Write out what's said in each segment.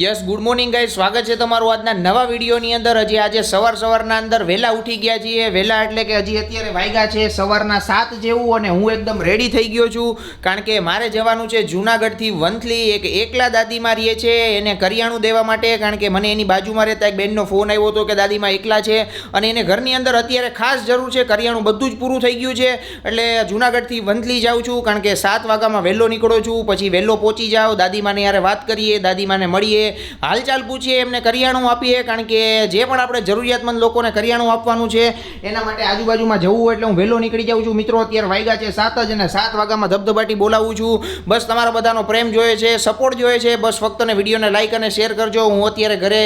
Yes, good morning guys. સ્વાગત છે તમારું આજના નવા વિડીયોની અંદર. હજી આજે સવાર સવારના અંદર વહેલા ઉઠી ગયા છીએ. વહેલા એટલે કે હજી અત્યારે વાગ્યા છે સવારના સાત જેવું અને હું એકદમ રેડી થઈ ગયો છું. કારણ કે મારે જવાનું છે જુનાગઢથી વંથલી. એક એકલા દાદીમાં રહીએ છે. એને કરિયાણું દેવા માટે. કારણ કે મને એની બાજુમાં રહેતા એક બેનનો ફોન આવ્યો હતો કે દાદીમાં એકલા છે. અને એને ઘરની અંદર અત્યારે ખાસ જરૂર છે. કરિયાણું બધું જ પૂરું થઈ ગયું છે. એટલે જુનાગઢથી વંથલી જાઉં છું. કારણ કે સાત વાગ્યામાં વહેલો નીકળો છું. પછી વહેલો પહોંચી જાઓ. દાદીમાને યારે વાત કરીએ. દાદીમાને મળીએ. હાલચાલ પૂછીએ, એમને કરિયાણું આપીએ, કારણ કે જે પણ આપણે જરૂરિયાતમંદ લોકોને કરિયાણું આપવાનું છે, એના માટે આજુબાજુમાં જવું એટલે હું વહેલો નીકળી જાઉં છું. મિત્રો, અત્યારે વાગ્યા છે સાત જ અને સાત વાગ્યામાં ધબધબાટી બોલાવું છું. બસ તમારા બધાનો પ્રેમ જોઈએ છે સપોર્ટ જોઈએ છે. બસ ફક્ત ને વિડીયોને લાઈક અને શેર કરજો. હું અત્યારે ઘરે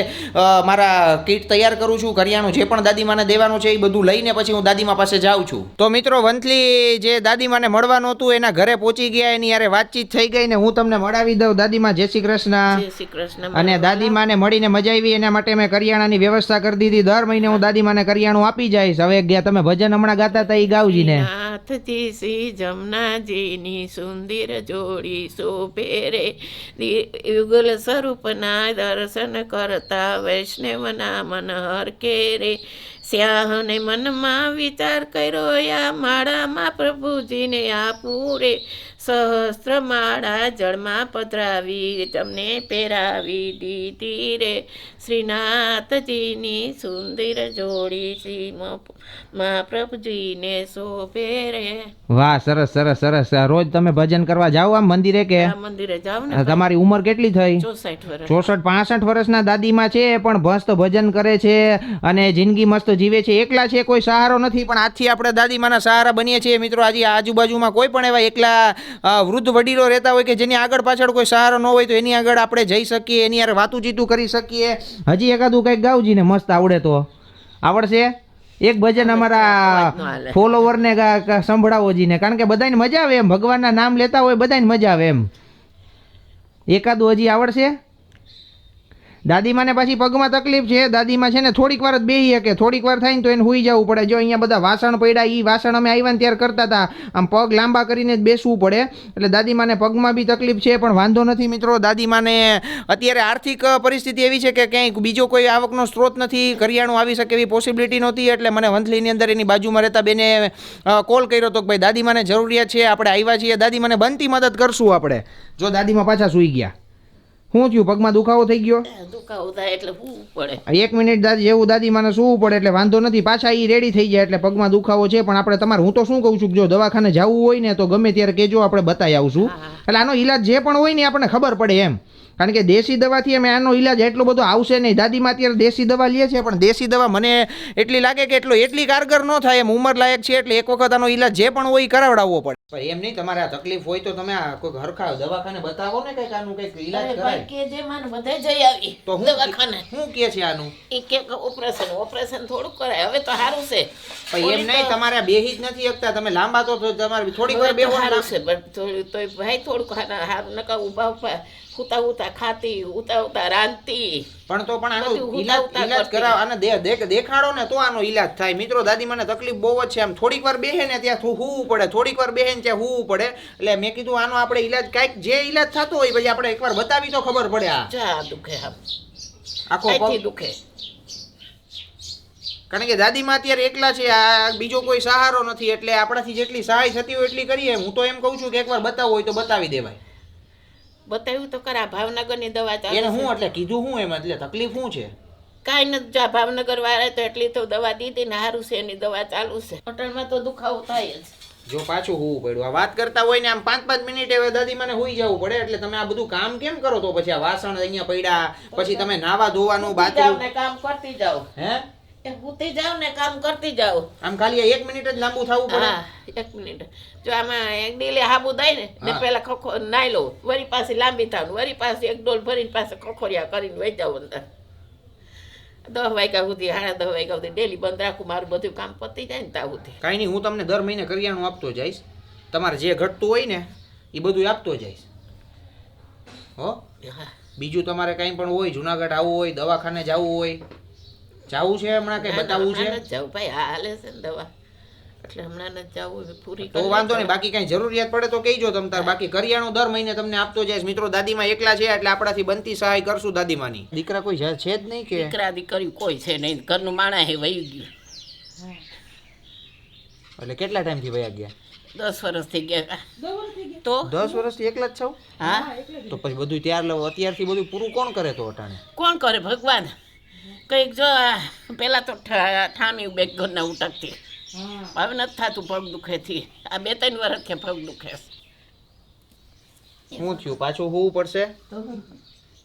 મારા કીટ તૈયાર કરું છું. કરિયાણું જે પણ દાદીમાને દેવાનું છે એ બધું લઈને પછી હું દાદીમા પાસે જાઉં છું. તો મિત્રો, વંથલી જે દાદીમાને મળવાનું હતું, એના ઘરે પહોંચી ગયા. એની યારે વાતચીત થઈ ગઈ ને હું તમને મળાવી દઉં. દાદીમા, જય શ્રી કૃષ્ણ. જય શ્રી કૃષ્ણ. અને દાદીમાને મળીને મજા આવી, એના માટે મેં કરિયાણાની વ્યવસ્થા કરી દીધી. દર મહિને હું દાદીમાને કરિયાણું આપી જઈશ. હવે ગયા તમે ભજન હમણાં ગાતા હતા એ ગાવજીને નાથજી શ્રી જમનાજીની સુંદર જોડી શોભે રે યુગલ સ્વરૂપના દર્શન કરતા વૈષ્ણવના મન હરકે રે સ્યાહને મનમાં વિચાર કર્યો, યા માળામાં પ્રભુજીને આપું રે. સહસ્ત્ર માળા જળમાં પધરાવી તમને પહેરાવી દીધી રે. શ્રીનાથજીની સુંદર જોડી શ્રી મહાપ્રભુજીને શોભે રે. વાહ સરસ સરસ સરસ. રોજ તમે ભજન કરવા જાઓ આમ મંદિરે કે? મંદિરે જાઓ ને તમારી ઉંમર કેટલી થઈ? ચોસઠ વર્ષ. ચોસઠ પાસઠ વર્ષના દાદીમાં છે પણ મસ્ત ભજન કરે છે અને જિંદગી મસ્ત જીવે છે. એકલા છે કોઈ સહારો નથી પણ આજથી આપણે દાદીમાના સહારા બનીએ છીએ. મિત્રો આજે આજુબાજુમાં કોઈ પણ એવા એકલા વૃદ્ધ વડીલો રહેતા હોય કે જેની આગળ પાછળ કોઈ સહારો ન હોય તો એની આગળ આપણે જઈ શકીએ એની યાર વાતું ચીતું કરી શકીએ. હજી એકાદું કંઈક ગાવજીને મસ્ત આવડે તો. આવડશે? એક ભજન અમારા. ફોલોવરને સંભળાવો જીને. કારણ કે બધાને મજા આવે એમ. ભગવાનના નામ લેતા હોય બધાને મજા આવે એમ. એકાદું હજી આવડશે? દાદીમાને પાછી પગમાં તકલીફ છે. દાદીમાં છે ને થોડીક વાર જ બેહી શકે. થોડીક વાર થાય ને તો એને હુઈ જવું પડે. જો અહીંયા બધા વાસણ પડ્યા એ વાસણ અમે આવ્યા ને ત્યારે કરતા હતા. આમ પગ લાંબા કરીને જ બેસવું પડે. એટલે દાદીમાને પગમાં બી તકલીફ છે, પણ વાંધો નથી મિત્રો. દાદીમાને અત્યારે આર્થિક પરિસ્થિતિ એવી છે કે ક્યાંય બીજો કોઈ આવકનો સ્ત્રોત નથી. કરિયાણું આવી શકે એવી પોસિબિલિટી નહોતી. એટલે મને વંથલીની અંદર એની બાજુમાં રહેતા બેને કોલ કર્યો હતો કે ભાઈ દાદીમાને જરૂરિયાત છે, આપણે આવ્યા છીએ. દાદીમાને બનતી મદદ કરશું આપણે. જો દાદીમાં પાછા સૂઈ ગયા. શું થયું? પગમાં દુખાવો થઈ ગયો? દુખાવો થાય એટલે હું પડે. એક મિનિટ દાદી જેવું દાદી મને સૂવું પડે એટલે વાંધો નથી. પાછા એ રેડી થઈ જાય એટલે પગમાં દુખાવો છે. પણ આપણે તમારે હું તો શું કહું છું જો દવાખાને જવું હોય ને તો ગમે ત્યારે કહેજો આપણે બતાવી આવશું. એટલે આનો ઈલાજ જે પણ હોય ને આપણને ખબર પડે એમ. કારણ કે દેશી દવાથી અમે આનો ઈલાજ એટલો બધો આવશે નહીં. દાદીમાં અત્યારે દેશી દવા લે છે પણ દેશી દવા મને એટલી લાગે કે એટલો એટલી કારગર ન થાય એમ ઉંમર લાયક છે એટલે એક વખત આનો ઈલાજ જે પણ હોય કરાવડાવવો પડે. પણ એમ નહીં તમારે આ તકલીફ હોય તો તમે આ કોઈ હરખા દવાખાને બતાવો ને કંઈક આનું કંઈક ઈલાજ કરાય. કે જે માન બધે જઈ આવી તો હું દવાખાને. શું કે છે આનું? એ કે ઓપરેશન ઓપરેશન થોડુંક કરાય હવે તો સારું છે. પણ એમ નહીં તમારે બેહી જ નથી શકતા તમે લાંબા તો તમારે થોડીક વાર બેહવાનું છે પણ તોય ભાઈ થોડુંક સારું હારું નકા ઊભા ઊભા ઉતા ઉતા ખાતી ઉતા ઉતા રાંધતી. પણ તો પણ આનો ઈલાજ ઈલાજ કરાવ દેખ- દેખાડો ને તો આનો ઈલાજ થાય. મિત્રો દાદી મને તકલીફ બહુ જ છે. આમ થોડીક વાર બેહે ને ત્યાં થુ- હુવું પડે. થોડીક વાર બેહે ને ત્યાં હુવું પડે. એટલે મેં કીધું આનો આપણે ઈલાજ કાંઈક જે ઈલાજ થતો હોય પછી આપણે એકવાર બતાવી તો ખબર પડે આ. જા દુખે આખો દુખે? કારણ કે દાદીમાં અત્યારે એકલા છે. આ બીજો કોઈ સહારો નથી. એટલે આપણાથી જેટલી સહાય થતી હોય એટલી કરીએ. હું તો એમ કહું છું કે એકવાર બતાવવું હોય તો બતાવી દેવાય. બતાવ્યું તો ખરા ભાવનગરની દવા એને હું એટલે કીધું હું એમ એટલે તકલીફ શું છે? કાંઈ નથી જા ભાવનગર વાળા તો એટલી તો દવા દીધી ને સારું છે એની દવા ચાલુ છે. હોટલમાં તો દુખાવો થાય જ. જો પાછું હોવું પડ્યું. આ વાત કરતા હોય ને આમ પાંચ પાંચ મિનિટ હવે દાદી મને હોઈ જવું પડે એટલે તમે આ બધું કામ કેમ કરો તો? પછી આ વાસણ અહીંયા પડ્યા પછી તમે નાવા ધોવાનું બાથરૂમ કામ કરતી જાઓ. હે? એ ઉતી જાવ ને કામ કરતી જાઓ આમ ખાલી એક મિનિટ જ લાંબુ થવું પડે? એક મિનિટ. જો આમાં એક ડેલે હાબુ દઈ ને ને. પેલા ખોખો નાઈ લઉં. વરી પાસે લાંબી થાવ વરી પાસે એક ડોલ ભરીને પાસે ખખોરિયા કરીને વહી જાવ અંદર. દસ વાગ્યા સુધી સાડા દસ વાગ્યા સુધી ડેલી બંધ રાખું મારું બધું કામ પતી જાય ને ત્યાં સુધી. કાંઈ નહીં હું તમને દર મહિને કરિયાણું આપતો જઈશ. તમારે જે ઘટતું હોય ને એ બધું આપતો જઈશ. હા. બીજું તમારે કાંઈ પણ હોય જુનાગઢ આવવું હોય દવાખાને જવું હોય જવું છે હમણાં કઈ બતાવવું છે? જાવ ભાઈ હાલે છે ને દવા. એટલે હમણાં ન જવું પૂરી તો વાંધો નહીં બાકી કઈ જરૂરિયાત પડે તો કહીજો તમ તાર. બાકી કરિયાણું દર મહિને તમને આપતો જાય મિત્રો દાદીમાં એકલા છે એટલે આપણાથી બનતી સહાય કરશું દાદીમાની. દીકરા કોઈ છે છે જ નહીં કે? દીકરા દીકરી કોઈ છે નહીં. ઘરનું માણા હે વહી ગયું. એટલે કેટલા ટાઈમથી વયા ગયા? દસ વર્ષ થઈ ગયા? તો? દસ વર્ષથી એકલા જ છો? હા. તો પછી બધું ત્યાર લો અત્યારથી બધું પૂરું કોણ કરે તો અટાણે? કોણ કરે? ભગવાન. કંઈક જો આ પેલા તો ઠામી બેગ ઘરના ઉટકતી હવે નથી થતું પગ દુખેથી. આ બે ત્રણ વર્ષ કે પગ દુખે શું થયું? પાછું હોવું પડશે?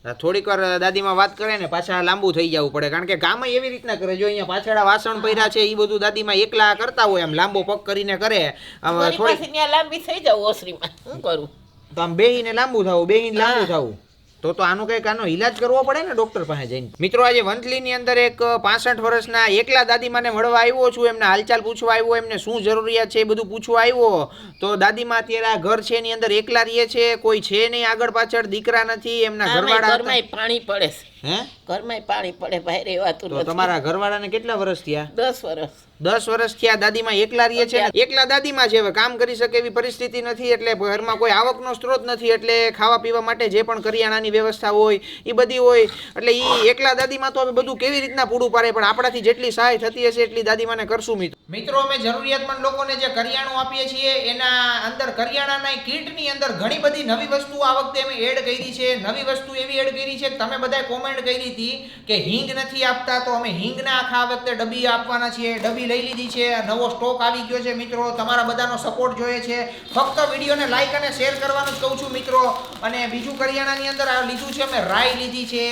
આ થોડીક વાર દાદીમાં વાત કરે ને પાછા લાંબુ થઈ જવું પડે. કારણ કે કામ એવી રીતના કરે. જો અહીંયા પાછળ વાસણ પહેર્યા છે એ બધું દાદીમાં એકલા કરતા હોય એમ લાંબો પગ કરીને કરે. ત્યાં લાંબી થઈ જાવ ઓસરીમાં. શું કરું? તો આમ બેહીને લાંબુ થવું બેહીને લાંબુ થવું. તો તો આનો કંઈક આનો ઈલાજ કરવો પડે ને ડોક્ટર પાસે જઈને. મિત્રો આજે વંથલીની અંદર એક પાસઠ વર્ષના એકલા દાદીમાને મળવા આવ્યો છું એમના હાલચાલ પૂછવા આવ્યો એમને શું જરૂરિયાત છે એ બધું પૂછવા આવ્યો. તો દાદીમા અત્યારે આ ઘર છે એની અંદર એકલા રહીએ છે કોઈ છે નહીં આગળ પાછળ દીકરા નથી એમના ઘરવાળા પાણી પડે છે. હે? ઘરમાંય પાણી પડે બહાર રહેવાતું નથી. તમારા ઘરવાળાને કેટલા વર્ષ થયા? દસ વર્ષ. દસ વર્ષ થયા દાદીમાં એકલા રહીએ છે એકલા દાદીમાં છે હવે કામ કરી શકે એવી પરિસ્થિતિ નથી એટલે ઘરમાં કોઈ આવકનો સ્ત્રોત નથી એટલે ખાવા પીવા માટે જે પણ કરિયાણાની વ્યવસ્થા હોય એ બધી હોય એટલે એ એકલા દાદીમાં તો હવે બધું કેવી રીતના પૂરું પાડે પણ આપણાથી જેટલી સહાય થતી હશે એટલી દાદીમાને કરશું મિત્રો. મિત્રો અમે જરૂરિયાતમંદ લોકોને જે કરિયાણું આપીએ છીએ એના અંદર કરિયાણાના કીટની અંદર ઘણી બધી નવી વસ્તુ આ વખતે અમે એડ કરી છે નવી વસ્તુ એવી એડ કરી છે તમે બધા કોમેન્ટ કરી હતી કે હિંગ નથી આપતા, તો અમે હિંગના આખા વખતે ડબ્બી આપવાના છીએ, ડબ્બી લઈ લીધી છે નવો સ્ટોક આવી ગયો છે મિત્રો, તમારા બધાનો સપોર્ટ જોઈએ છે. ફક્ત વિડીયોને લાઈક અને શેર કરવાનું જ કહું છું મિત્રો. અને બીજું કરિયાણાની અંદર આ લીધું છે, અમે રાઈ લીધી છે.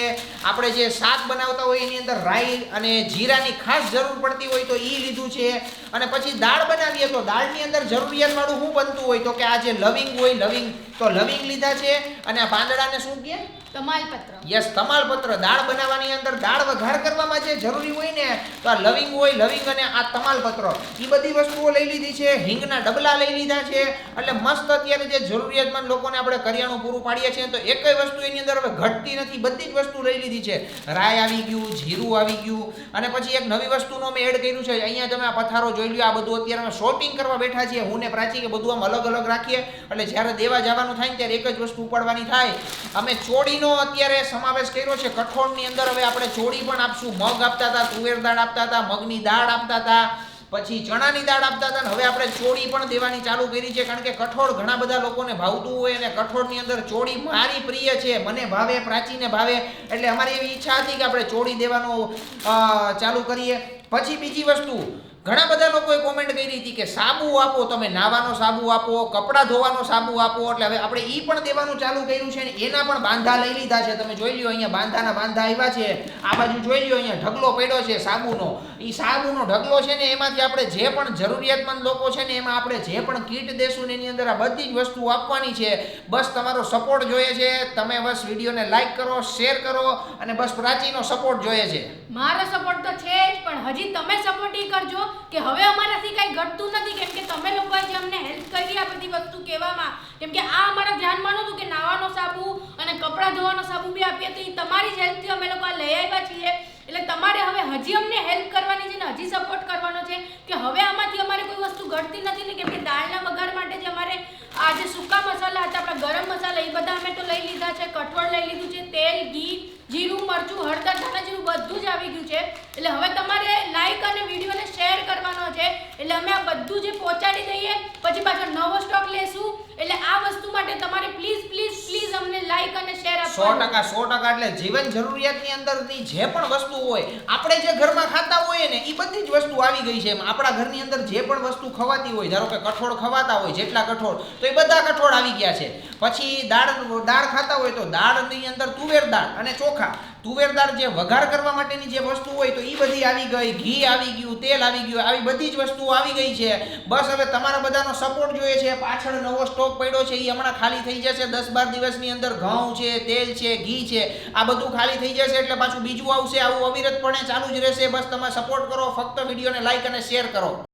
આપણે જે શાક બનાવતા હોય એની અંદર રાઈ અને જીરાની ખાસ જરૂર પડતી હોય તો એ લીધું છે. અને પછી દાળ બનાવીએ તો દાળની અંદર જરૂરિયાતવાળું શું બનતું હોય તો કે આ જે લવિંગ હોય, લવિંગ તો લવિંગ લીધા છે. અને આ પાંદડાને શું કહે તમાલપત્ર. યસ તમાલપત્ર. દાળ બનાવવાની અંદર દાળ વઘાર કરવામાં જે જરૂરી હોય ને, તો આ લવિંગ હોય, લવિંગ અને આ તમાલપત્ર. એ બધી વસ્તુઓ લઈ લીધી છે, હિંગના ડબલા લઈ લીધા છે, એટલે મસ્ત અત્યારે જે જરૂરિયાતમંદ લોકોને આપણે કરિયાણું પૂરું પાડીએ છીએ તો એકય વસ્તુ એની અંદર હવે ઘટતી નથી, બધી જ વસ્તુ લઈ લીધી છે. રાય આવી ગયું, જીરું આવી ગયું, અને પછી એક નવી વસ્તુનો અમે એડ કર્યું છે. અહીંયા તમે આ પથારો જોઈ લ્યો, આ બધું અત્યારે અમે શોપિંગ કરવા બેઠા છીએ. હું ને પ્રાચી કે બધું આમ અલગ અલગ રાખીએ. એટલે જ્યારે દેવા જવાનું થાય ને, ત્યારે એક જ વસ્તુ ઉપાડવાની થાય. અમે ચોડીનો અત્યારે સમાવેશ કર્યો છે. કઠોળની અંદર હવે આપણે ચોડી પણ આપશું. મગ આપતા હતા, તુવેર દાળ આપતા હતા, મગની દાળ આપતા હતા, પછી ચણાની દાળ આપતા હતા હવે આપણે ચોળી પણ દેવાની ચાલુ કરી છે. કારણ કે કઠોળ ઘણા બધા લોકોને ભાવતું હોય અને કઠોળની અંદર ચોળી મારી પ્રિય છે. મને ભાવે, પ્રાચીને ભાવે. એટલે અમારી એવી ઈચ્છા હતી કે આપણે ચોળી દેવાનું ચાલુ કરીએ. પછી બીજી વસ્તુ, ઘણા બધા લોકોએ કોમેન્ટ કરી હતી કે સાબુ આપો, તમે નાવાનો સાબુ આપો, કપડાં ધોવાનો સાબુ આપો, એટલે હવે આપણે એ પણ દેવાનું ચાલુ કર્યું છે ને એના પણ બાંધા લઈ લીધા છે. તમે જોઈ લ્યો, અહીંયા બાંધાના બાંધા આવ્યા છે. આ બાજુ જોઈ લ્યો, અહીંયા ઢગલો પડ્યો છે સાબુનો. એ સાબુનો ઢગલો છે ને એમાંથી આપણે જે પણ જરૂરિયાતમંદ લોકો છે ને એમાં આપણે જે પણ કીટ દેશું ને એની અંદર આ બધી જ વસ્તુ આપવાની છે. બસ તમારો સપોર્ટ જોઈએ છે. તમે બસ વિડીયોને લાઈક કરો શેર કરો અને બસ પ્રાચીનો સપોર્ટ જોઈએ છે. મારો સપોર્ટ તો છે જ, પણ હજી તમે સપોર્ટ એ કરજો કે હવે અમારાથી કાંઈ ઘટતું નથી. કેમ કે તમે લોકોએ જે અમને હેલ્પ કરી આ બધી વસ્તુ કહેવામાં, કેમ કે આ અમારા ધ્યાનમાં નહોતું કે નાવાનો સાબુ અને કપડાં ધોવાનો સાબુ બી આપીએ તો એ તમારી જ હેલ્પથી અમે લોકો લઈ આવ્યા છીએ. એટલે તમારે હવે હજી અમને હેલ્પ કરવાની છે ને હજી સપોર્ટ કરવાનો છે કે હવે આમાંથી અમારે કોઈ વસ્તુ ઘટતી નથી ને કેમ કે દાળના વઘાર માટે જે અમારે આ જે સૂકા મસાલા હતા, આપણા ગરમ મસાલા એ બધા અમે તો લઈ લીધા છે, કઠોળ લઈ લીધું છે, તેલ, ઘી, જીરું, મરચું, હળદર, ધાણા જીરું બધું જ આવી ગયું છે. એટલે હવે તમારે લાઈક અને વિડીયોને શેર કરવાનો છે. એટલે અમે આ બધું જે પહોંચાડી દઈએ પછી પાછો નવો સ્ટોક લેશું. એટલે આ વસ્તુ માટે તમારે પ્લીઝ પ્લીઝ પ્લીઝ અમને લાઈક અને શેર ટકા સો ટકા એટલે જીવન જરૂરિયાતની અંદરની જે પણ વસ્તુ હોય આપણે જે ઘરમાં ખાતા હોઈએ ને એ બધી જ વસ્તુ આવી ગઈ છે એમ. આપણા ઘરની અંદર જે પણ વસ્તુ ખવાતી હોય ધારો કે કઠોળ ખવાતા હોય જેટલા કઠોળ તો એ બધા કઠોળ આવી ગયા છે. પછી દાળ દાળ ખાતા હોય તો દાળની અંદર તુવેર દાળ અને ચોખા. તુવેર દાળ જે વઘાર કરવા માટેની જે વસ્તુ હોય તો એ બધી આવી ગઈ, ઘી આવી ગયું, તેલ આવી ગયું, આવી બધી જ વસ્તુઓ આવી ગઈ છે. બસ હવે તમારા બધાનો સપોર્ટ જોઈએ છે. પાછળ નવો સ્ટોક પડ્યો છે એ હમણાં ખાલી થઈ જશે. દસ બાર દિવસની અંદર ઘઉં છે, તેલ છે, ઘી છે, આ બધું ખાલી થઈ જશે એટલે પાછું બીજું આવશે, આવું અવિરતપણે ચાલુ જ રહેશે. બસ તમે સપોર્ટ કરો, ફક્ત વિડીયોને લાઈક અને શેર કરો.